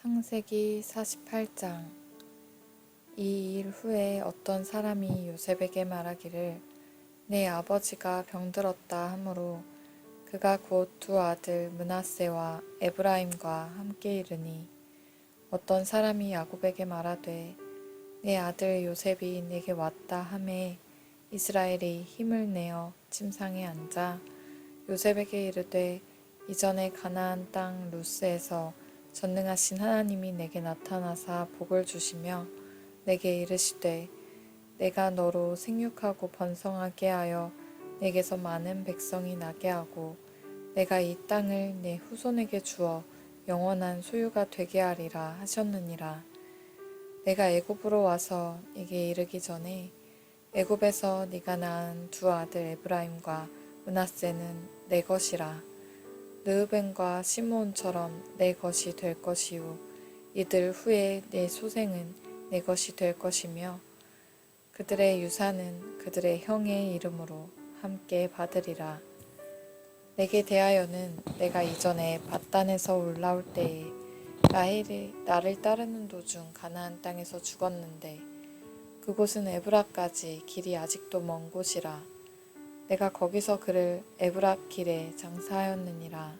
창세기 48장. 이 일 후에 어떤 사람이 요셉에게 말하기를 내 아버지가 병들었다 하므로 그가 곧 두 아들 문하세와 에브라임과 함께 이르니 어떤 사람이 야곱에게 말하되 내 아들 요셉이 내게 왔다 하매 이스라엘이 힘을 내어 침상에 앉아 요셉에게 이르되 이전에 가나안 땅 루스에서 전능하신 하나님이 내게 나타나사 복을 주시며 내게 이르시되 내가 너로 생육하고 번성하게 하여 내게서 많은 백성이 나게 하고 내가 이 땅을 내 후손에게 주어 영원한 소유가 되게 하리라 하셨느니라. 내가 애굽으로 와서 네게 이르기 전에 애굽에서 네가 낳은 두 아들 에브라임과 문하세는 내 것이라 르으벤과 시므온처럼 내 것이 될 것이요. 이들 후에 내 소생은 내 것이 될 것이며 그들의 유산은 그들의 형의 이름으로 함께 받으리라. 내게 대하여는 내가 이전에 바단에서 올라올 때에 라헬이 나를 따르는 도중 가나안 땅에서 죽었는데 그곳은 에브라까지 길이 아직도 먼 곳이라 내가 거기서 그를 에브랏 길에 장사하였느니라.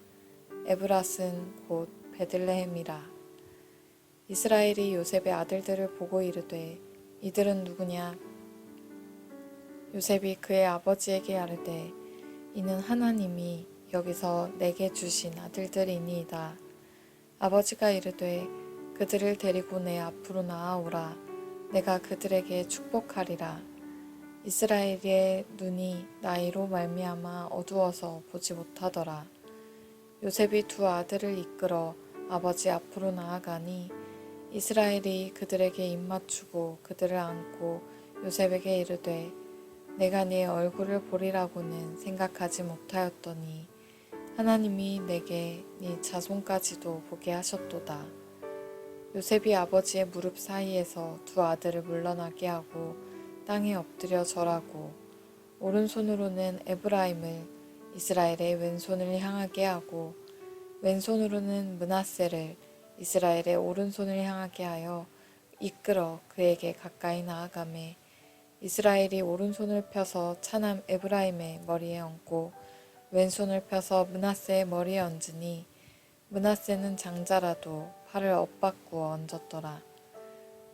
에브랏은 곧 베들레헴이라. 이스라엘이 요셉의 아들들을 보고 이르되 이들은 누구냐? 요셉이 그의 아버지에게 아르되 이는 하나님이 여기서 내게 주신 아들들이니이다. 아버지가 이르되 그들을 데리고 내 앞으로 나아오라. 내가 그들에게 축복하리라. 이스라엘의 눈이 나이로 말미암아 어두워서 보지 못하더라. 요셉이 두 아들을 이끌어 아버지 앞으로 나아가니 이스라엘이 그들에게 입맞추고 그들을 안고 요셉에게 이르되 내가 네 얼굴을 보리라고는 생각하지 못하였더니 하나님이 내게 네 자손까지도 보게 하셨도다. 요셉이 아버지의 무릎 사이에서 두 아들을 물러나게 하고 땅에 엎드려 절하고 오른손으로는 에브라임을 이스라엘의 왼손을 향하게 하고 왼손으로는 문하세를 이스라엘의 오른손을 향하게 하여 이끌어 그에게 가까이 나아가매 이스라엘이 오른손을 펴서 차남 에브라임의 머리에 얹고 왼손을 펴서 문하세의 머리에 얹으니 문하세는 장자라도 팔을 엇바꾸어 얹었더라.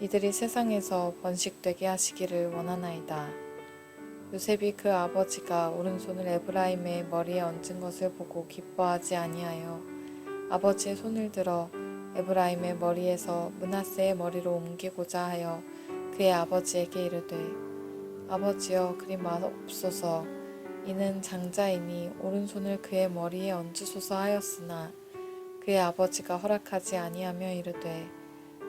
이들이 세상에서 번식되게 하시기를 원하나이다. 요셉이 그 아버지가 오른손을 에브라임의 머리에 얹은 것을 보고 기뻐하지 아니하여 아버지의 손을 들어 에브라임의 머리에서 문하세의 머리로 옮기고자 하여 그의 아버지에게 이르되 아버지여 그리 맛없소서 이는 장자이니 오른손을 그의 머리에 얹으소서 하였으나 그의 아버지가 허락하지 아니하며 이르되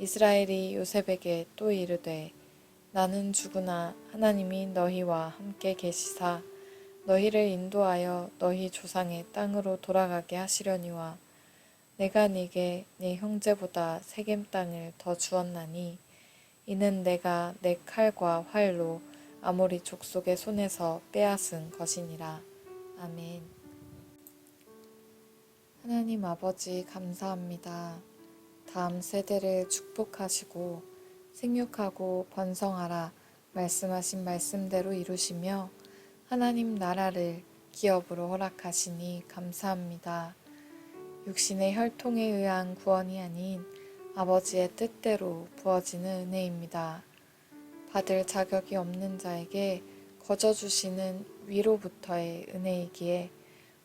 이스라엘이 요셉에게 또 이르되 나는 죽으나 하나님이 너희와 함께 계시사 너희를 인도하여 너희 조상의 땅으로 돌아가게 하시려니와 내가 네게 네 형제보다 세겜 땅을 더 주었나니 이는 내가 내 칼과 활로 아모리 족속의 손에서 빼앗은 것이니라. 아멘. 하나님 아버지 감사합니다. 다음 세대를 축복하시고 생육하고 번성하라 말씀하신 말씀대로 이루시며 하나님 나라를 기업으로 허락하시니 감사합니다. 육신의 혈통에 의한 구원이 아닌 아버지의 뜻대로 부어지는 은혜입니다. 받을 자격이 없는 자에게 거저 주시는 위로부터의 은혜이기에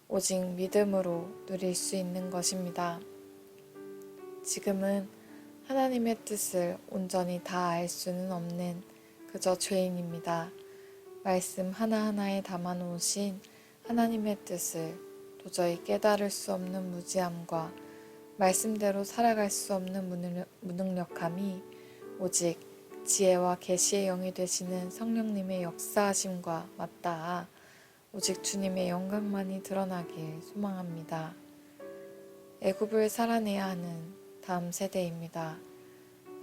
오직 믿음으로 누릴 수 있는 것입니다. 지금은 하나님의 뜻을 온전히 다 알 수는 없는 그저 죄인입니다. 말씀 하나하나에 담아 놓으신 하나님의 뜻을 도저히 깨달을 수 없는 무지함과 말씀대로 살아갈 수 없는 무능- 무능력함이 오직 지혜와 계시의 영이 되시는 성령님의 역사하심과 맞닿아 오직 주님의 영광만이 드러나길 소망합니다. 애굽을 살아내야 하는 다음 세대입니다.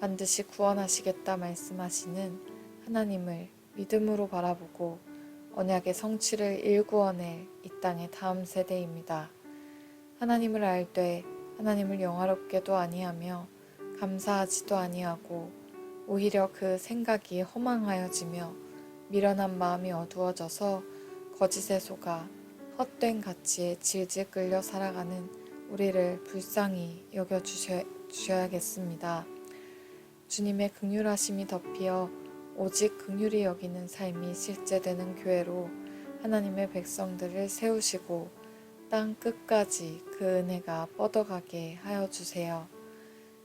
반드시 구원하시겠다 말씀하시는 하나님을 믿음으로 바라보고 언약의 성취를 일구어낼 이 땅의 다음 세대입니다. 하나님을 알되 하나님을 영화롭게도 아니하며 감사하지도 아니하고 오히려 그 생각이 허망하여지며 미련한 마음이 어두워져서 거짓에 속아 헛된 가치에 질질 끌려 살아가는 우리를 불쌍히 여겨 주셔, 주셔야겠습니다. 주님의 극률하심이 덮여 오직 극률이 여기는 삶이 실제되는 교회로 하나님의 백성들을 세우시고 땅 끝까지 그 은혜가 뻗어가게 하여 주세요.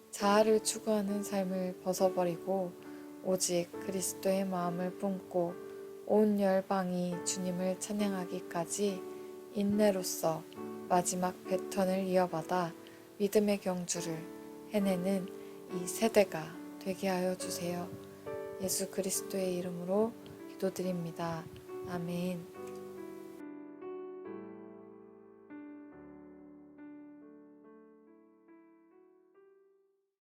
자아를 추구하는 삶을 벗어버리고 오직 그리스도의 마음을 품고 온 열방이 주님을 찬양하기까지 인내로서 마지막 배턴을 이어받아 믿음의 경주를 해내는 이 세대가 되게 하여 주세요. 예수 그리스도의 이름으로 기도드립니다. 아멘.